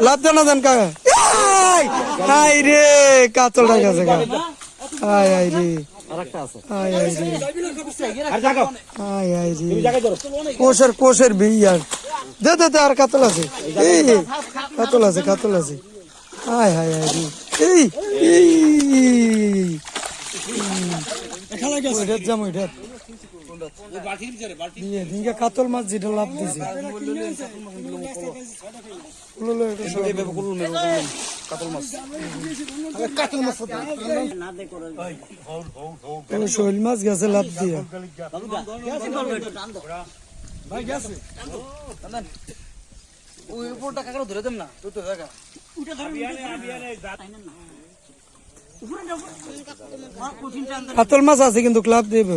লাভ জানা দেন কাকা এই! রে কাতলটা গেছে গা। হাই হাই রে। কোষের কোষের বিয়ার দে দে আর কাতল আছে। এই কাতল আছে কাতল আছে। হাই হাই হাই রে। এই এই। কাতল মাছ যেটা লাভ দিছে। শৈল মাছ গেছে লাভ দিয়ে। ওই উপরটা কাকারও ধরে দেন না তুই তো দেখা কাতল মাছ আছে কিন্তু ক্লাব দেবে।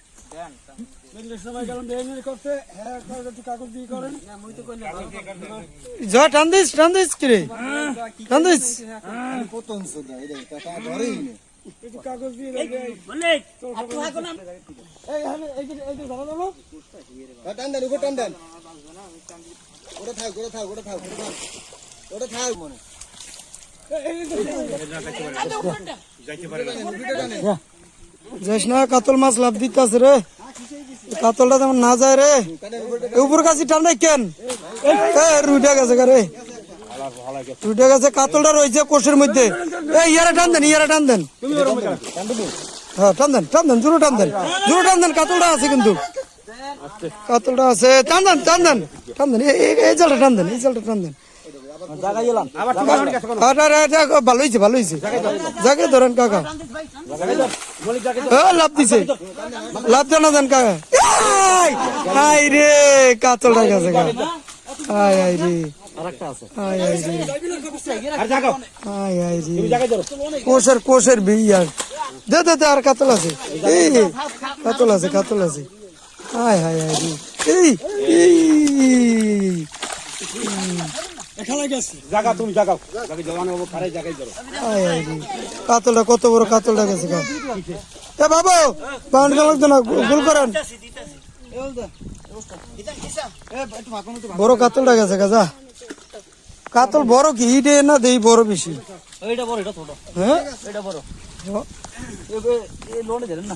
যা টান দিস টান দিস কি রে টান দিস বলে আপু হাকো না টান দেন উপর টান দেন ওটা থাক ওটা থাক ওটা থাক ওটা থাক ওটা থাক মনে যাইস না কাতল মাছ লাভ দিতেছে রে। কাতলটা তেমন না যায় রে উপর কাছে টান নাই কেন? এ রুইটা গেছে রে। রুইটা গেছে কাতলটা রয়েছে কোষের মধ্যে। এই ইয়ারা টান দেন ইয়ারা টান দেন। হ্যাঁ টান দেন টান দেন জোরে টান দেন জোরে টান দেন কাতলটা আছে কিন্তু। কাতলটা আছে টান দেন টান দেন টান দেন এই- জালটা টান দেন এই জালটা টান দেন। ভালো হয়েছে ভালো হয়েছে যাকে ধরেন কাকা। লাভ দিছে। লাভ জানা দেন কাকা! হাই রে কাতলটা গেছে হাই হাই রে। কোষের কোষের বিয়ার দে দে দে আর কাতল আছে। এই কাতল আছে কাতল আছে। হাই হাই হাই রে। এই। তুমি জাগাও। খারাই ধরো। কাতলটা কত বড় কাতলটা গেছে গা এ বাবু বাউন্ড গেল না গোল করেন। বড় কাতলটা গেছে গা কাতল বড় কি? ইটে না দেই বড় বেশি? এইটা বড় এটা ছোট। হ্যাঁ? এটা বড়। লোনে দেন না।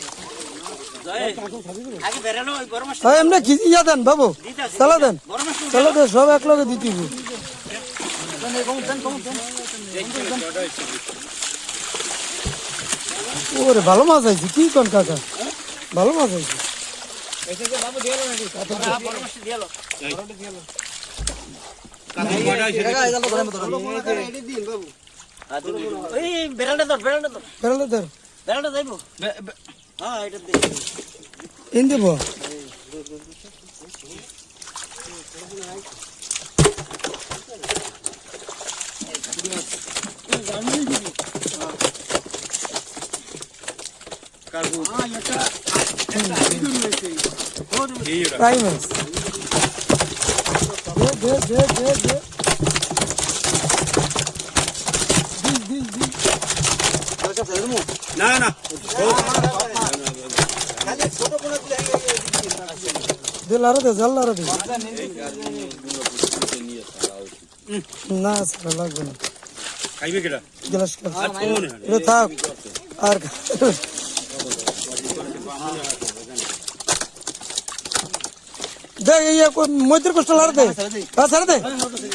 এমনি খিচি ইয়া দেন বাবু। চালা দেন। চালা দেন সব এক লগে দিতে ওরে ভালো মাছ আইছে কি কোন কাকা? ভালো মাছ আইছে। বড় মাছ দিয়ালো ওই বেরালটা ধর। বেরালটা ধর। বেড়ালে ধর বেরালটা যাইবো হ্যাঁ এটা দে ইন দেব টাইম আছে দে দে দে দে দে দিস দিস দিস না না দে জাল না স্যার লাগবে না। খাইবে কেডা? গ্লাস এটা থাক। আর মৈত্রী কষ্ট লার দে। হ্যাঁ দে।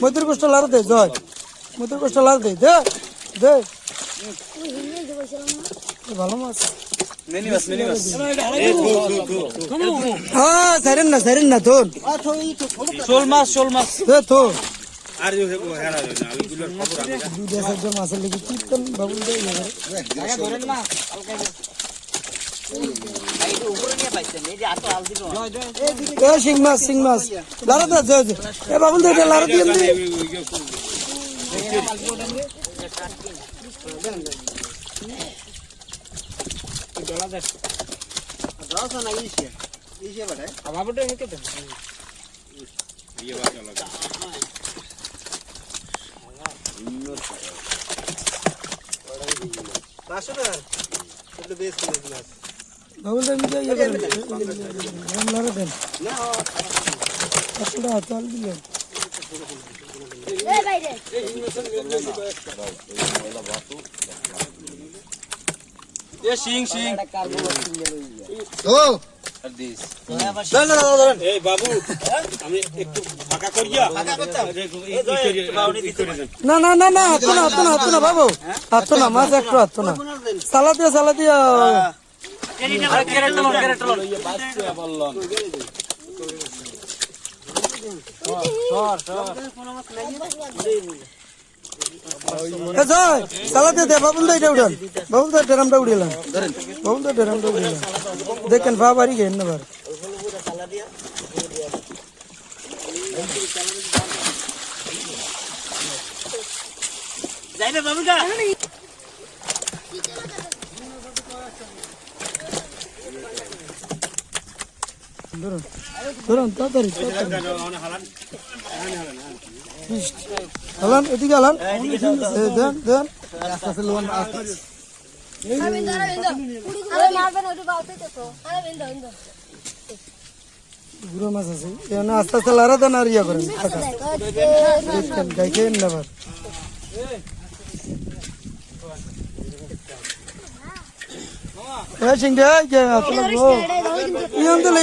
মৈত্রী কষ্ট লার দে জয়। মৈত্রী কষ্ট লার দে দে দে। ওই হিঙে যে বসলাম না ভালো মাছ মিনি মাছ মিনি মাছ হ্যাঁ সারেন না সারেন না তোর শোল মাছ শোল মাছ দে তো আর যে হেরা যায় না ওইগুলোর খবর আমি দুই দেশ একজন মাছের লেগে কীর্তন বাবুল দে ধরেন না উপরে নিয়ে পাইছেন এই যে আতো আল দিল এ সিং মাছ সিং মাছ লারা দে জয় জয় এ বাবুল দে এটা লারা দিয়ে দে বাবুল দে মিজে ইয়ে করেন রাম লারা দেন কতটা হাতাল দিলেন এই বাইরে এ শিং শিং ও এই বাবু আমি একটু ফাঁকা করিয়া না না না না হাতো না হাতো না হাতো না বাবু হাতো না মাছ একটু হাতো না সালা দিয়া সালা দিয়া আরে ক্যারেট দিয়ে দে বাবুল দে এটা উড়ান বাবুল দে ড্রামটা উড়িলাম বাবুল দে ড্রামটা উড়িলাম দেখেন ভা বাড়ি গেন না বার যাইবে বাবুকা ধরুন ধরুন তাড়াতাড়ি তাড়াতাড়ি। হালান এদিকে হালান এ, দেন দেন। আরে বিন্দু আরে বিন্দু আরে মারবে না ওটা বাউতে তো আরে বিন্দু বিন্দু গুঁড়ো মাছ আছে এখানে আস্তে আস্তে লারা দেন আর ইয়া করেন গাইকেন না বার এ সিংডে কে আতলা গো ইয়ান দলে